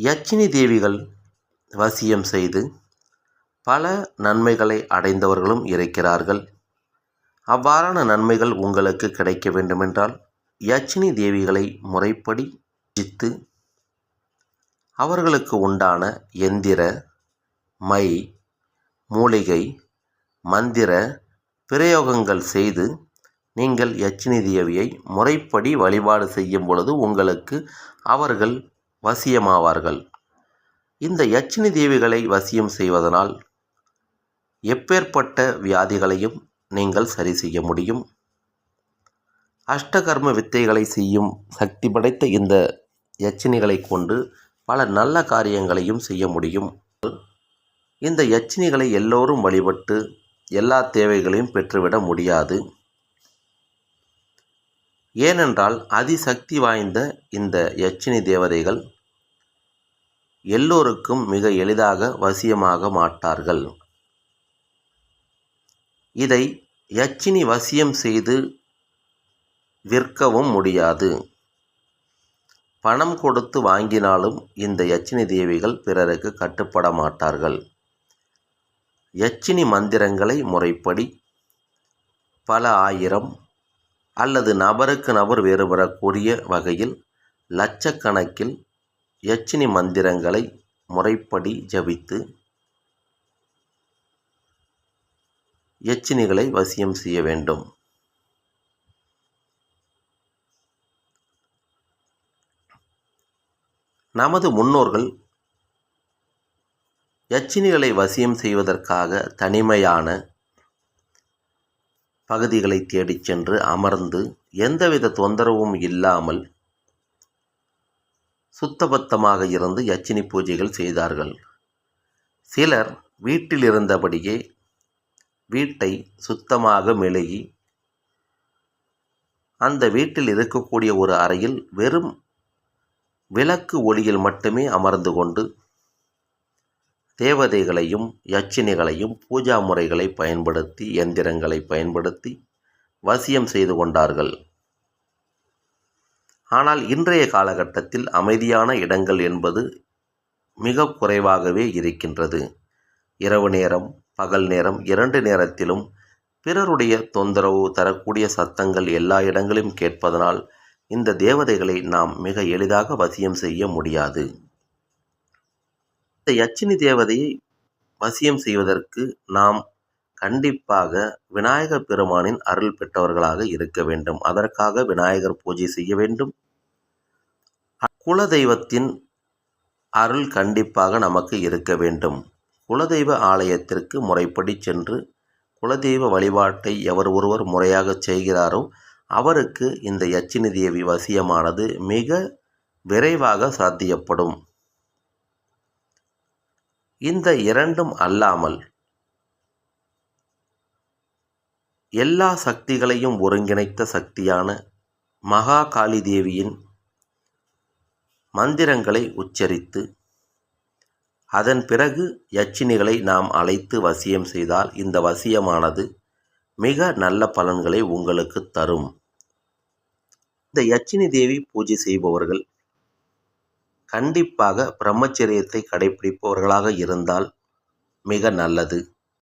யட்சினி தேவிகள் வசியம் செய்து பல நன்மைகளை அடைந்தவர்களும் இருக்கிறார்கள். அவ்வாறான நன்மைகள் உங்களுக்கு கிடைக்க வேண்டுமென்றால் யட்சினி தேவிகளை முறைப்படி ஜித்து அவர்களுக்கு உண்டான எந்திர மை மூலிகை மந்திர பிரயோகங்கள் செய்து நீங்கள் யட்சினி தேவியை முறைப்படி வழிபாடு செய்யும் பொழுது உங்களுக்கு அவர்கள் வசியமாவார்கள். இந்த யட்சினி தேவிகளை வசியம் செய்வதனால் எப்பேற்பட்ட வியாதிகளையும் நீங்கள் சரி செய்ய முடியும். அஷ்டகர்ம வித்தைகளை செய்யும் சக்தி படைத்த இந்த யட்சினிகளை கொண்டு பல நல்ல காரியங்களையும் செய்ய முடியும். இந்த யட்சினிகளை எல்லோரும் வழிபட்டு எல்லா தேவைகளையும் பெற்றுவிட முடியாது. ஏனென்றால் அதிசக்தி வாய்ந்த இந்த யட்சினி தேவதைகள் எல்லோருக்கும் மிக எளிதாக வசியமாக மாட்டார்கள். இதை யட்சினி வசியம் செய்து விற்கவும் முடியாது. பணம் கொடுத்து வாங்கினாலும் இந்த யட்சினி தேவிகள் பிறருக்கு கட்டுப்பட மாட்டார்கள். யட்சினி மந்திரங்களை முறைப்படி பல ஆயிரம் அல்லது நபருக்கு நபர் வேறுபடக்கூடிய வகையில் லட்சக்கணக்கில் யட்சினி மந்திரங்களை முறைப்படி ஜபித்து யட்சினிகளை வசியம் செய்ய வேண்டும். நமது முன்னோர்கள் யட்சினிகளை வசியம் செய்வதற்காக தனிமையான பகுதிகளை தேடிச் சென்று அமர்ந்து எந்தவித தொந்தரவும் இல்லாமல் சுத்தபத்தமாக இருந்து யச்சினி பூஜைகள் செய்தார்கள். சிலர் வீட்டில் இருந்தபடியே வீட்டை சுத்தமாக மெழுகி அந்த வீட்டில் இருக்கக்கூடிய ஒரு அறையில் வெறும் விளக்கு ஒளியில் மட்டுமே அமர்ந்து கொண்டு தேவதைகளையும் யட்சினிகளையும் பூஜா முறைகளை பயன்படுத்தி எந்திரங்களை பயன்படுத்தி வசியம் செய்து கொண்டார்கள். ஆனால் இன்றைய காலகட்டத்தில் அமைதியான இடங்கள் என்பது மிக குறைவாகவே இருக்கின்றது. இரவு நேரம் பகல் நேரம் இரண்டு நேரத்திலும் பிறருடைய தொந்தரவு தரக்கூடிய சத்தங்கள் எல்லா இடங்களிலும் கேட்பதனால் இந்த தேவதைகளை நாம் மிக எளிதாக வசியம் செய்ய முடியாது. இந்த யட்சினி தேவதையை வசியம் செய்வதற்கு நாம் கண்டிப்பாக விநாயகர் பெருமானின் அருள் பெற்றவர்களாக இருக்க வேண்டும். அதற்காக விநாயகர் பூஜை செய்ய வேண்டும். குலதெய்வத்தின் அருள் கண்டிப்பாக நமக்கு இருக்க வேண்டும். குலதெய்வ ஆலயத்திற்கு முறைப்படி சென்று குலதெய்வ வழிபாட்டை எவர் ஒருவர் முறையாக செய்கிறாரோ அவருக்கு இந்த யச்சினி தேவி வசியமானது மிக விரைவாக சாத்தியப்படும். இந்த இரண்டும் அல்லாமல் எல்லா சக்திகளையும் ஒருங்கிணைத்த சக்தியான மகா காளி தேவியின் மந்திரங்களை உச்சரித்து அதன் பிறகு யட்சினிகளை நாம் அழைத்து வசியம் செய்தால் இந்த வசியமானது மிக நல்ல பலன்களை உங்களுக்கு தரும். இந்த யட்சினி தேவி பூஜை செய்பவர்கள் கண்டிப்பாக பிரம்மச்சரியத்தை கடைபிடிப்பவர்களாக இருந்தால் மிக நல்லது.